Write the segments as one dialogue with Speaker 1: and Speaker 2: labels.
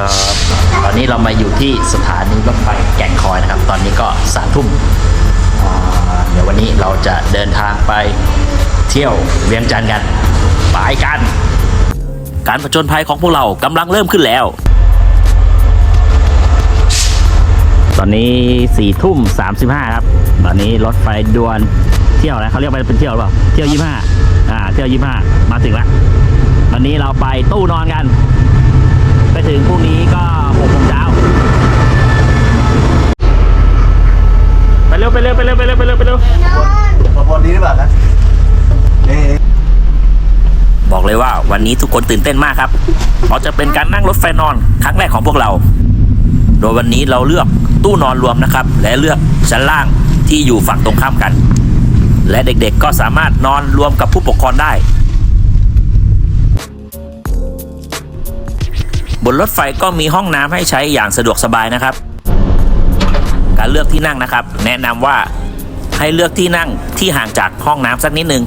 Speaker 1: ครับ ตอนนี้เรามาอยู่ที่สถานีรถไฟแก่งคอยนะครับ ตอนนี้ก็สามทุ่มเดี๋ยววันนี้เราจะเดินทางไปเที่ยวเวียงจันทร์กันไปกัน การผจญภัยของพวกเรากำลังเริ่มขึ้นแล้ว ตอนนี้สี่ทุ่มสามสิบห้าครับ ตอนนี้รถไฟด่วนเที่ยวอะไรเขาเรียกว่าเป็นเที่ยวหรือเปล่า เที่ยวยี่ห้าอ่า เที่ยวยี่ห้ามาถึงละตอนนี้เราไปตู้นอนกัน ไปถึงพรุ่งนี้ก็หกโมงเช้าไปเร็วไปเร็วไปเร็วไปเร็วไปเร็วไปเร็ว
Speaker 2: พอพอดีหรือเปล่าครับเอ๊ะ
Speaker 1: บอกเลยว่าวันนี้ทุกคนตื่นเต้นมากครับเพราะจะเป็นการนั่งรถไฟนอนครั้งแรกของพวกเรา โดยวันนี้เราเลือกตู้นอนรวมนะครับ และเลือกชั้นล่างที่อยู่ฝั่งตรงข้ามกัน และเด็กๆก็สามารถนอนรวมกับผู้ปกครองได้ บนรถไฟก็มีห้องน้ำให้ใช้อย่างสะดวกสบายนะครับ การเลือกที่นั่งนะครับ แนะนำว่าให้เลือกที่นั่งที่ห่างจากห้องน้ำสักนิดนึง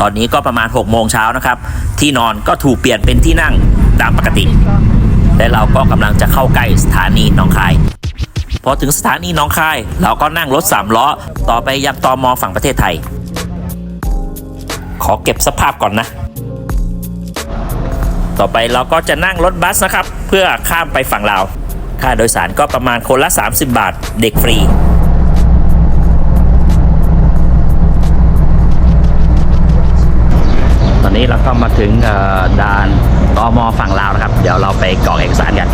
Speaker 1: ตอนนี้ก็ประมาณ 6 โมงเช้านะครับ ที่นอนก็ถูกเปลี่ยนเป็นที่นั่งตามปกติ และเราก็กำลังจะเข้าใกล้สถานีหนองคาย พอถึงสถานีหนองคาย เราก็นั่งรถสามล้อ ต่อไปยังตอมอฝั่งประเทศไทย ขอเก็บสภาพก่อนนะ ต่อไปเราก็จะนั่งรถบัสนะครับ เพื่อข้ามไปฝั่งลาวค่าโดยสารก็ประมาณคนละ 30 บาท เด็กฟรีตอนนี้เราก็มาถึงด่านตอมอฝั่งลาวนะครับ เดี๋ยวเราไปกรอกเอกสารกัน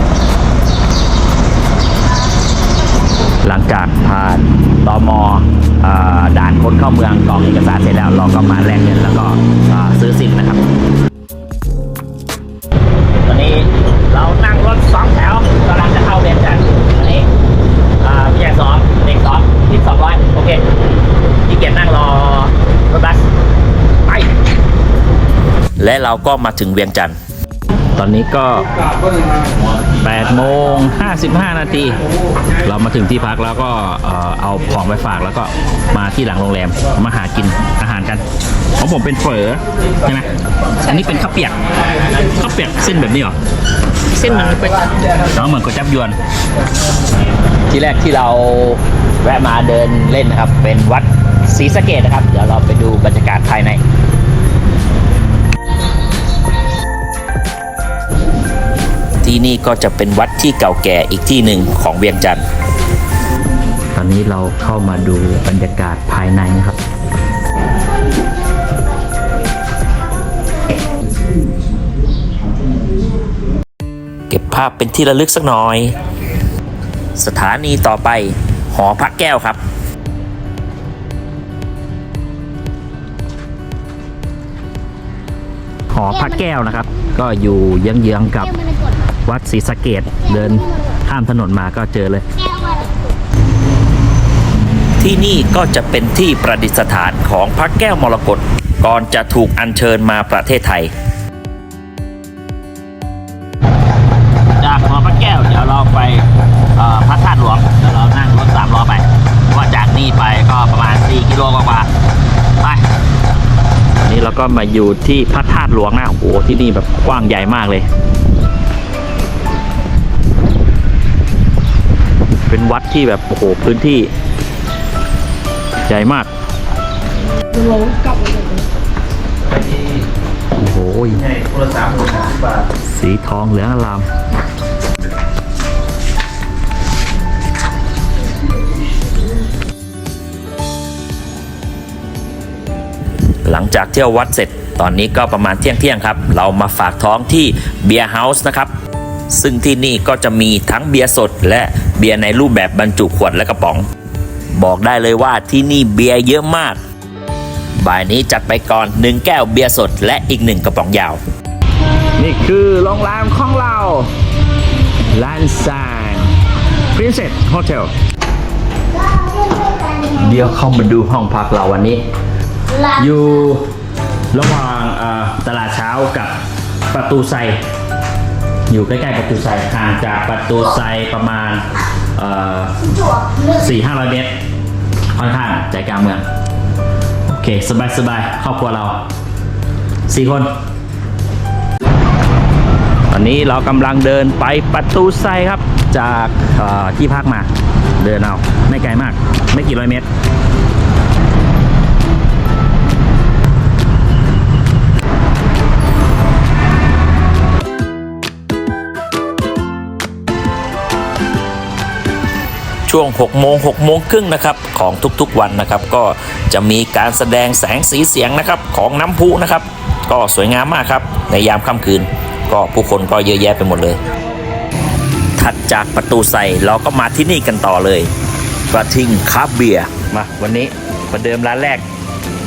Speaker 1: หลังจากผ่านตอมอด่านคนเข้าเมืองกรอกเอกสารเสร็จแล้ว เราก็มาแลกเงินแล้วก็ซื้อซิมนะครับ เรานั่งรถสองแถวกำลังจะเข้าเวียงจันทร์อันนี้อ่าพี่ใหญ่สองเด็กสองที่สองร้อยโอเคที่เกียจนั่งรอรถบัสไปและเราก็มาถึงเวียงจันทร์ตอนนี้ก็8โมง55 นาที เรามาถึงที่พักแล้วก็เอาของไปฝากแล้วก็มาที่หลังโรงแรมมาหากินอาหารกันของผมเป็นเฝอใช่ไหมอันนี้เป็นข้าวเปียกข้าวเปียกเส้นแบบนี้เหรอ
Speaker 3: เส้นเหมือนก๋วยจั๊บ
Speaker 1: น้องเหมือนก๋วยจับยวน ที่แรกที่เราแวะมาเดินเล่นนะครับ เป็นวัดศรีสะเกดนะครับ เดี๋ยวเราไปดูบรรยากาศภายในที่นี่ก็จะเป็นวัดที่เก่าแก่อีกที่หนึ่งของเวียงจันทร์ ตอนนี้เราเข้ามาดูบรรยากาศภายในนะครับ ภาพเป็นที่ระลึกสักหน่อย สถานีต่อไป หอพระแก้วครับ หอพระแก้วนะครับ ก็อยู่เยื้องๆกับวัดศรีสะเกดเดินข้ามถนนมาก็เจอเลย ที่นี่ก็จะเป็นที่ประดิษฐานของพระแก้วมรกตก่อนจะถูกอัญเชิญมาประเทศไทย โลกว่าๆไปนี่เราก็มาอยู่ที่พระธาตุหลวงนะโอ้โหที่นี่แบบกว้างใหญ่มากเลย เป็นวัดที่แบบโอ้โหพื้นที่ ใหญ่มากโอ้โห
Speaker 2: โทรศัพท์ผมบาท
Speaker 1: สีทองเหลืองอลาม หลังจากเที่ยววัดเสร็จ ตอนนี้ก็ประมาณเที่ยงเที่ยงๆครับ เรามาฝากท้องที่เบียร์เฮาส์นะครับ ซึ่งที่นี่ก็จะมีทั้งเบียร์สด และเบียร์ในรูปแบบบรรจุขวดและกระป๋อง บอกได้เลยว่าที่นี่เบียร์เยอะมาก บ่ายนี้จัดไปก่อน1แก้วเบียร์สด และอีก1กระป๋องยาว นี่คือโรงแรมของเราลานซาน Princess Hotel เดี๋ยวเข้ามาดูห้องพักเราวันนี้ อยู่ระหว่างเอ่อตลาดเช้ากับประตูไซ อยู่ใกล้ๆประตูไซห่างจากประตูไซประมาณสี่ห้าร้อยเมตรค่อนข้างใจกลางเมืองโอเค สบายๆครอบครัวเราสี่คนอนนี้เรากำลังเดินไปประตูไซครับ จากเอ่อที่พักมา เดินเอา ไม่ไกลมาก ไม่กี่ร้อยเมตร ช่วง6โมง6โมงครึ่งนะครับของทุกๆวันนะครับ ก็จะมีการแสดงแสงสีเสียงนะครับของน้ำพุนะครับ ก็สวยงามมากครับในยามค่ำคืน ก็ผู้คนก็เยอะแยะไปหมดเลย ถัดจากประตูใส่เราก็มาที่นี่กันต่อเลยกระทิงคราฟเบียร์มาวันนี้ประเดิมร้านแรก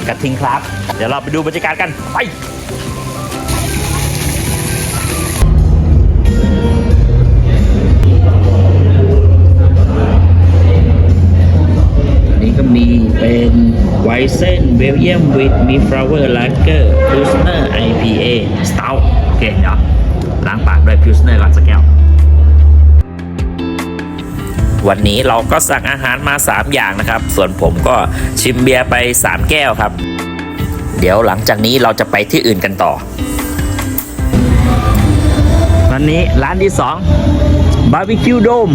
Speaker 1: กระทิงครับ เดี๋ยวเราไปดูบรรยากาศกันไป ก็มีเป็นไวเซนเบลเยียมวิดมีฟลาวเวอร์ลาเกอร์พิวสเนอร์ IPA สต u ทโอเคเดี๋ยวล้างปากด้วยพิวสเนอร์ก่อนสักแก้ว วันนี้เราก็สั่งอาหารมา 3 อย่างนะครับ ส่วนผมก็ชิมเบียร์ไป 3 แก้วครับ เดี๋ยวหลังจากนี้เราจะไปที่อื่นกันต่อวันนี้ร้านที่2บาร์บีคิวโดม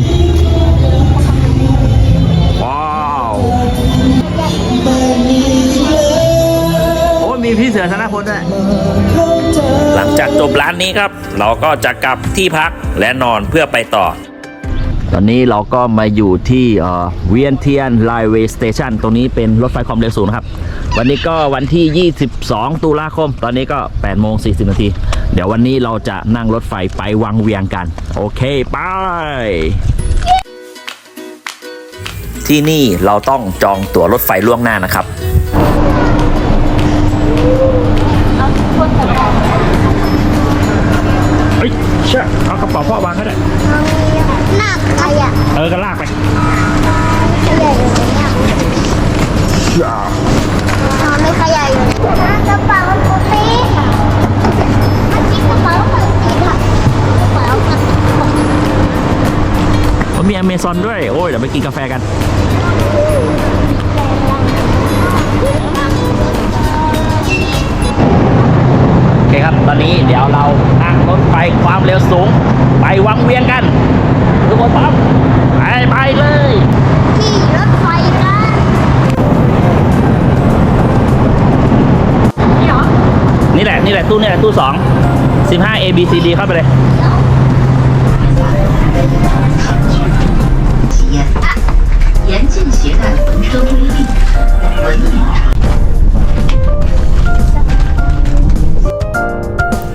Speaker 1: มีพี่เสือธนพลด้วยหลังจากจบร้านนี้ครับ เราก็จะกลับที่พักและนอนเพื่อไปต่อ ตอนนี้เราก็มาอยู่ที่เวียนเทียนไลเวย์สเตชันตรงนี้เป็นรถไฟความเร็วสูงนะครับ วันนี้ก็วันที่ 22 ตุลาคม ตอนนี้ก็8โมง40 นาที เดี๋ยววันนี้เราจะนั่งรถไฟไปวังเวียงกัน โอเคไปที่นี่เราต้องจองตั๋วรถไฟล่วงหน้านะครับ
Speaker 3: ใครอะ
Speaker 1: เออก็ลากไป
Speaker 3: ใหญ่อยู่เนี่ยทำไม่ขยายอยู่กระเป๋ามันปุ๊บปี๊ดเมื่อกี้กระเป๋ามันปี๊ดอะกระเป๋ามัน
Speaker 1: มันมีอเมซอนด้วย โอ้ยเดี๋ยวไปกินกาแฟกัน โอเคครับ ตอนนี้เดี๋ยวเรานั่งรถไฟความเร็วสูง ไปวังเวียงกันทุ กคนพร้อมไปไปเลย
Speaker 3: ขี่รถไฟกันนี่เหรอ
Speaker 1: นี่แหละ นี่แหละ ตู้นี่แหละ ตู้ 2 15 A B C D เข้าไปเลย
Speaker 4: 体验，严禁携带焚烧微粒、文明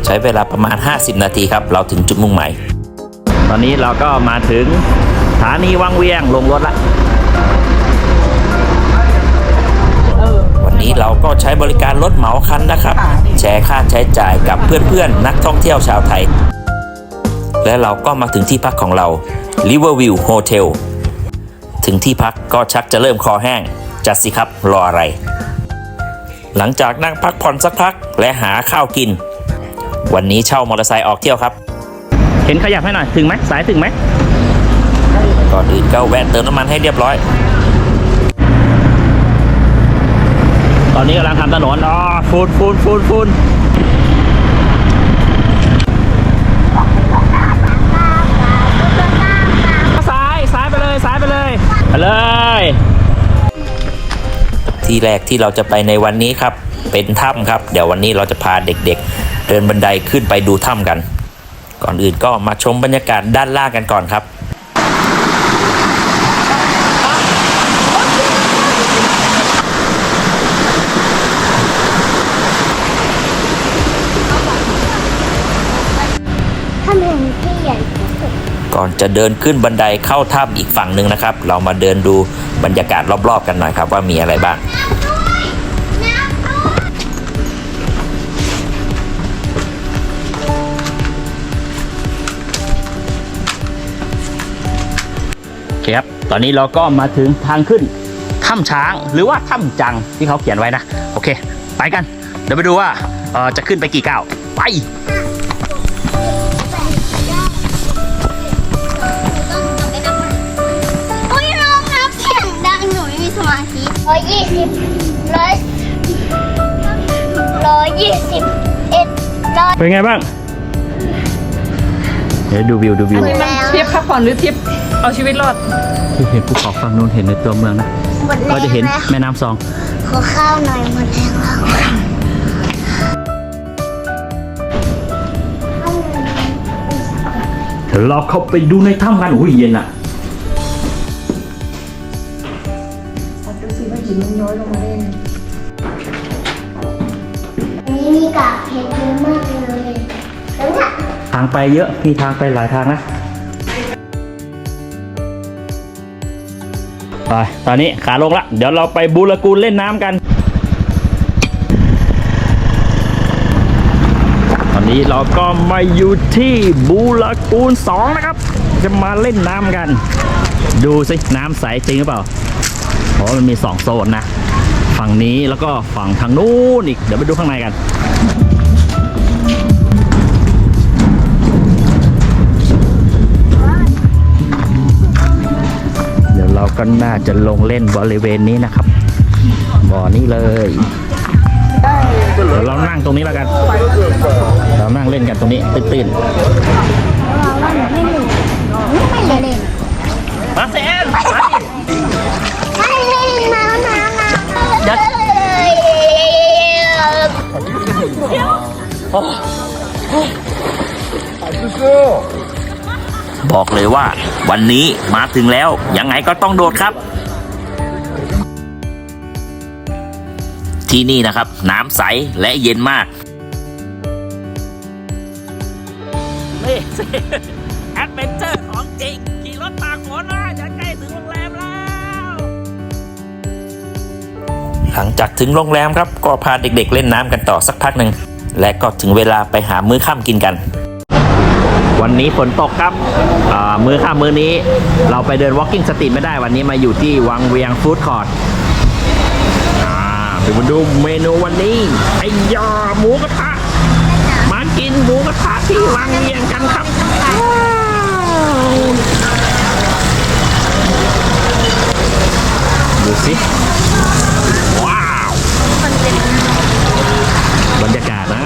Speaker 1: ใช้เวลาประมาณ 50 นาทีครับ เราถึงจุดมุ่งหมาย ตอนนี้เราก็มาถึงสถานีวังเวียงลงรถละ วันนี้เราก็ใช้บริการรถเหมาคันนะครับ แชร์ค่าใช้จ่ายกับเพื่อนๆ นักท่องเที่ยวชาวไทย และเราก็มาถึงที่พักของเรา Riverview Hotel ถึงที่พักก็ชักจะเริ่มคอแห้ง จัดสิครับรออะไร หลังจากนั่งพักผ่อนสักพักและหาข้าวกิน วันนี้เช่ามอเตอร์ไซค์ออกเที่ยวครับ เห็นขยับให้หน่อย ถึงไหมสายถึงไหมก่อนอื่นก็แวะเติมน้ำมันให้เรียบร้อย ตอนนี้กำลังทำถนนอ๋อฟูนฟูนฟูนฟูนซ้ายซ้ายไปเลยซ้ายไปเลยไปเลย ที่แรกที่เราจะไปในวันนี้ครับ เป็นถ้ำครับ เดี๋ยววันนี้เราจะพาเด็กๆ เดินบันไดขึ้นไปดูถ้ำกัน ก่อนอื่นก็มาชมบรรยากาศด้านล่างกันก่อนครับก่อนจะเดินขึ้นบันไดเข้าถ้ำอีกฝั่งหนึ่งนะครับ เรามาเดินดูบรรยากาศรอบๆกันหน่อยครับว่ามีอะไรบ้าง เคครับ ตอนนี้เราก็มาถึงทางขึ้นถ้ำช้างหรือว่าถ้ำจังที่เขาเขียนไว้นะ โอเค ไปกัน เดี๋ยวไปดูว่าเอ่อจะขึ้นไปกี่ก้าว ไป
Speaker 3: อุ้ยน้องนับเสียงดังหนูไม่มีสมาธิร้อยยี่สิบร้อยร้อยยี่สิบเอ็ดร้อย
Speaker 1: เป็นไงบ้างดี๋ยวดูวิวดูวิ
Speaker 5: อั
Speaker 1: วน
Speaker 5: นี้มันทริปพักผ่อนหรือทริป เอาชีวิตรอด
Speaker 1: ที่เห็นภูเขาฝั่งนู้นเห็นในตัวเมืองนะ
Speaker 3: หมดแรง
Speaker 1: ก็จะเห็น
Speaker 3: แล้ว
Speaker 1: แม่น้ำซอง
Speaker 3: ขอข้าวหน่อยหมดแรงแล้ว
Speaker 1: เดี๋ยวเราเข้าไปดูในถ้ำกันอุ้ยเย็นอะ
Speaker 3: อันนี้มีกากเพชรเยอะมากเลยแล้วเนี่ย
Speaker 1: ทางไปเยอะมีทางไปหลายทางนะ ไปตอนนี้ขาลงละเดี๋ยวเราไปบูรกูลเล่นน้ำกัน ตอนนี้เราก็มาอยู่ที่บูรกูล2นะครับ จะมาเล่นน้ำกัน ดูสิน้ำใสจริงหรือเปล่าเพราะมันมี 2 โซนนะ ฝั่งนี้แล้วก็ฝั่งทางนู้นอีก เดี๋ยวไปดูข้างในกัน ก็น่าจะลงเล่นบริเวณนี้นะครับ บ่อนี้เลยเดี๋ยวเรานั่งตรงนี้แล้วกัน เรานั่งเล่นกันตรงนี้ตื่น
Speaker 3: ไม่เล่น
Speaker 1: ๆมาเซนมาดิ
Speaker 3: ไม่เล่นน้
Speaker 1: บอกเลยว่า วันนี้มาถึงแล้ว ยังไงก็ต้องโดดครับ ที่นี่นะครับ น้ำใสและเย็นมากนี่สิแอดเวนเจอร์ของจริงขี่รถตากฝนมาจะใกล้ถึงโรงแรมแล้ว หลังจากถึงโรงแรมครับ ก็พาเด็กๆเล่นน้ำกันต่อสักพักหนึ่งและก็ถึงเวลาไปหามื้อค่ำกินกัน วันนี้ฝนตกครับอ่ามือค่ำมื้อนี้ เราไปเดิน walking street ไม่ได้วันนี้มาอยู่ที่วังเวียงฟู้ดคอร์ทอ่าเดี๋ยวมาดูเมนูวันนี้ไอ้ยาหมูกระทะมากินหมูกระทะที่วังเวียงกันครับว้าวดูสิว้าวบรรยากาศนะ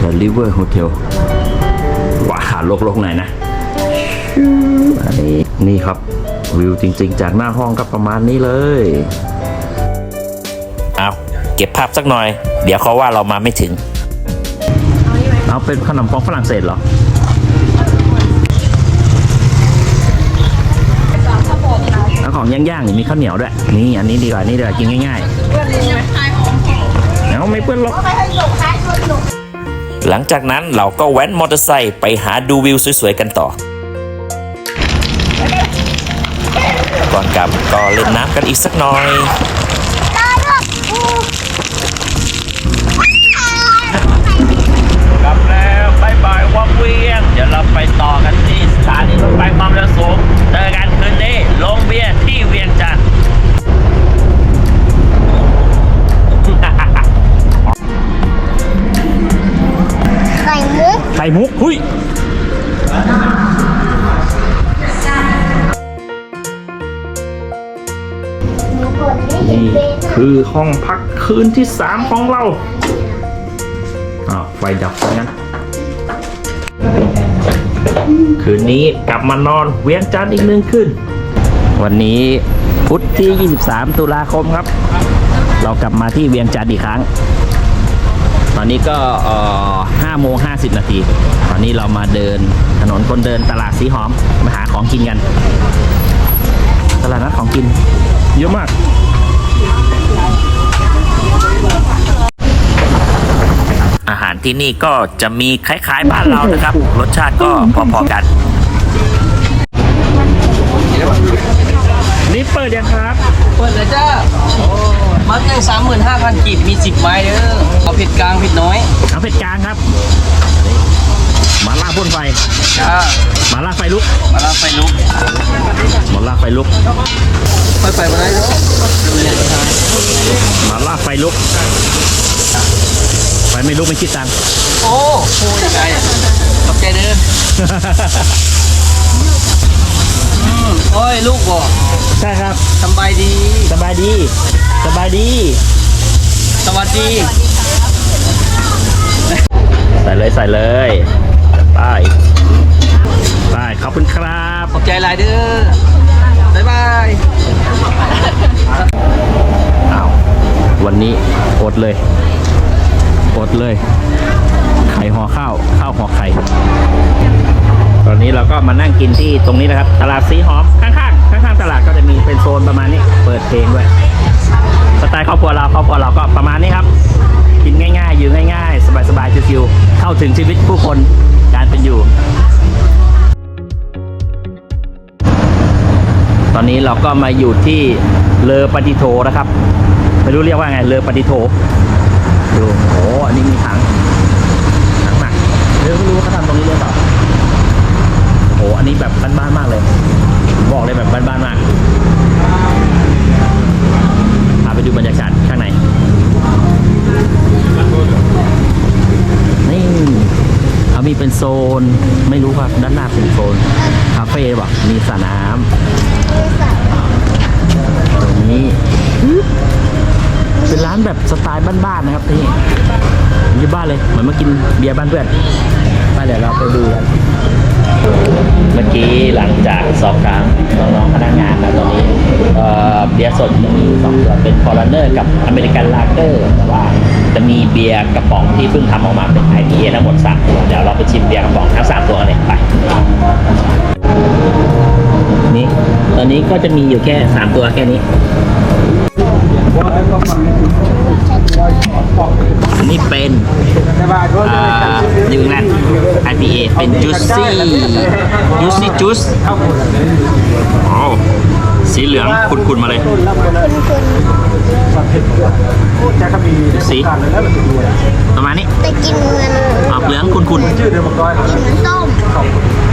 Speaker 1: The River Hotel ว้าโลกๆหน่อยนะอันนี้นี่ครับวิวจริง ๆ จากหน้าห้องก็ประมาณนี้เลย เอาเก็บภาพสักหน่อย เดี๋ยวเขาว่าเรามาไม่ถึง เอาเป็นขนมปังฝรั่งเศสเหรอแล้วของย่างๆนี่มีข้าวเหนียวด้วย นี่อันนี้ดีกว่านี่ดีกว่ากินง่าย ๆ เอาไม่เปื้อนหรอกหลังจากนั้นเราก็แว้นมอเตอร์ไซค์ไปหาดูวิวสวยๆกันต่อ ก่อนกลับก็เล่นน้ำกันอีกสักหน่อยกลับแล้วบายบายวังเวียง เดี๋ยวเราไปต่อกันที่สถานีรถไฟความเร็วสูงเจอกันคืนนี้ลงเบียร์ที่เวียงจัน
Speaker 3: มุก
Speaker 1: ไข่มุกหุย
Speaker 3: นี่
Speaker 1: คือห้องพักคืนที่สามของเราอ้าวไฟดับซะงั้น คืนนี้กลับมานอนเวียงจันทร์อีกหนึ่งคืน วันนี้พุธที่ 23 ตุลาคมครับ เรากลับมาที่เวียงจันทร์อีกครั้ง ตอนนี้ก็เอ่อ 5โมง50 นาที ตอนนี้เรามาเดินถนนคนเดินตลาดสีหอม มาหาของกินกัน ตลาดนัดของกิน เยอะมาก อาหารที่นี่ก็จะมีคล้าย ๆ บ้านเรานะครับ รสชาติก็พอๆกัน นี่เปิดยังครับ
Speaker 5: เปิดเลยจ้า
Speaker 6: มันยังสามหมื่นห้าพันกีบมีสิบไม้เด้อเอาเผ็ดกลางเผ็ดน้อย
Speaker 1: เอาเผ็ดกลางครับหมาล่าพ่นไฟ
Speaker 6: จ้า
Speaker 1: หมาล่าไฟลุก
Speaker 6: มาลาไฟลุก
Speaker 1: หมาล่าไฟลุก
Speaker 6: ไฟไฟมาได้เนาะ
Speaker 1: หมาล่าไฟลุกไฟไม่ลุกไม่คิดตังค์
Speaker 6: โอ้โหยังไงขอบใจเด้ออืมโอ้ยลูกบ่
Speaker 1: ใช่ครับ
Speaker 6: สำบายดี
Speaker 1: สบายดี สบายดี
Speaker 6: สวัสดี
Speaker 1: ใส่เลยใส่เลยไปไปขอบคุณครับ
Speaker 6: ขอบใจหลายเด้อบ๊ายบาย
Speaker 1: อ้าววันนี้อดเลยอดเลย ไข่ห่อข้าว ข้าวห่อไข่ ตอนนี้เราก็มานั่งกินที่ตรงนี้นะครับ ตลาดสีหอมข้างๆข้างๆตลาดก็จะมีเป็นโซนประมาณนี้ เปิดเพลงด้วย สไตล์ครอบครัวเราครอบครัวเราก็ประมาณนี้ครับ กินง่าย ๆ อยู่ง่ายๆ สบายๆชิวๆเข้าถึงชีวิตผู้คนการเป็นอยู่ ตอนนี้เราก็มาอยู่ที่เลอปฏิโทนะครับไม่รู้เรียกว่าไงเลอปฏิโทดูโอ้อันนี้มีถังถังหนักเดี๋ยวไม่รู้ว่าเขาทำตรงนี้หรือเปล่าโอ้โหอันนี้แบบบ้านๆมากเลย บอกเลยแบบบ้านๆมาก พาไปดู บรรยากาศข้างในนี่เขามีเป็นโซน ไม่รู้ครับด้านหน้าเป็นโซนคาเฟ่บอกมีสระน้ำตรงนี้ เป็นร้านแบบสไตล์บ้านๆนะครับที่อยู่บ้านเลย เหมือนมากินเบียร์บ้านเพื่อนไปเดี๋ยวเราไปดูกัน เมื่อกี้หลังจากสอบถามน้องๆพนักงานแล้วตอนนี้เบียร์สดจะมีสองตัวเป็นฟอร์เนอร์กับอเมริกันลาเกอร์แต่ว่าจะมีเบียร์กระป๋องที่เพิ่งทำออกมาเป็น IPA ทั้งหมดสามตัว เดี๋ยวเราไปชิมเบียร์กระป๋องทั้งสามตัวกันเลยไปนี่ตอนนี้ก็จะมีอยู่แค่สามตัวแค่นี้ อันนี้เป็นอ่านิวอิงแลนด์ IPA เป็น Juicy Juicy Juice โอ้สีเหลืองคุณๆมาเลยสีประมาณนี้
Speaker 3: แต่กินเงิน
Speaker 1: ออกเหลืองคุณ
Speaker 3: กินเหมือนส้ม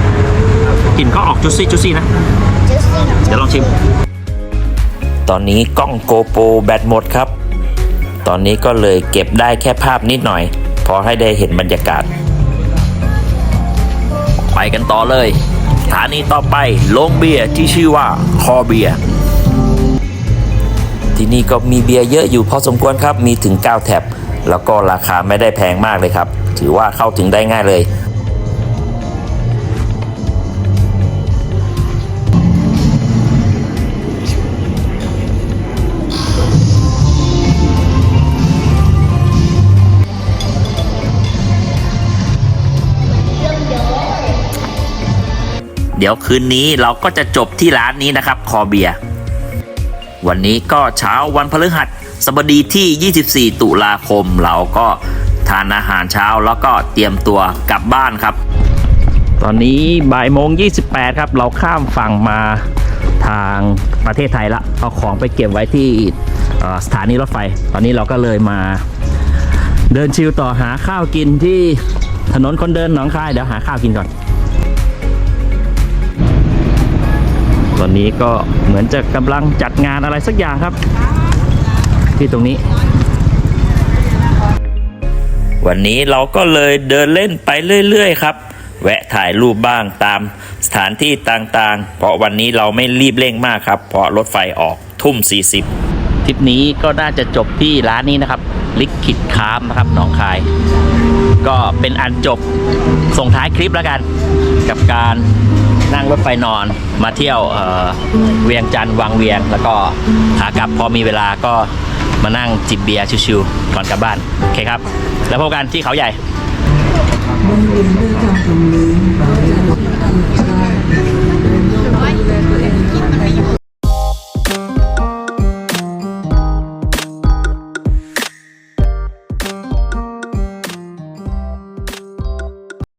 Speaker 1: ๆกลิ่นก็ออก Juicy Juicy นะ
Speaker 3: จุดสิ
Speaker 1: เดี๋ยวลองชิม ตอนนี้กล้องโกโปรแบตหมดครับ ตอนนี้ก็เลยเก็บได้แค่ภาพนิดหน่อย พอให้ได้เห็นบรรยากาศ ไปกันต่อเลยสถานีต่อไปโรงเบียร์ที่ชื่อว่าคอเบียร์ที่นี่ก็มีเบียร์เยอะอยู่พอสมควรครับมีถึง 9แท็บแล้วก็ราคาไม่ได้แพงมากเลยครับ ถือว่าเข้าถึงได้ง่ายเลย เดี๋ยวคืนนี้เราก็จะจบที่ร้านนี้นะครับคอเบียวันนี้ก็เช้าวันพฤหัสบดีที่ 24 ตุลาคม เราก็ทานอาหารเช้าแล้วก็เตรียมตัวกลับบ้านครับ ตอนนี้บ่ายโมง 28 ครับ เราข้ามฝั่งมาทางประเทศไทยละเอาของไปเก็บไว้ที่สถานีรถไฟ ตอนนี้เราก็เลยมา เดินชิลต่อหาข้าวกินที่ถนนคนเดินหนองคายเดี๋ยวหาข้าวกินก่อน ตอนนี้ก็เหมือนจะกำลังจัดงานอะไรสักอย่างครับ ที่ตรงนี้ วันนี้เราก็เลยเดินเล่นไปเรื่อยๆครับ แวะถ่ายรูปบ้างตามสถานที่ต่างๆ เพราะวันนี้เราไม่รีบเร่งมากครับ เพราะรถไฟออกทุ่ม 40 ทริปนี้ก็น่าจะจบที่ร้านนี้นะครับ ลิกคิดคามนะครับหนองคาย ก็เป็นอันจบส่งท้ายคลิปแล้วกัน กับการ นั่งรถไฟนอนมาเที่ยวเเวียงจันทร์วังเวียง แล้วก็ขากลับพอมีเวลาก็มานั่งจิบเบียร์ชิวๆก่อนกลับบ้าน โอเคครับ แล้วพบกันที่เขาใหญ่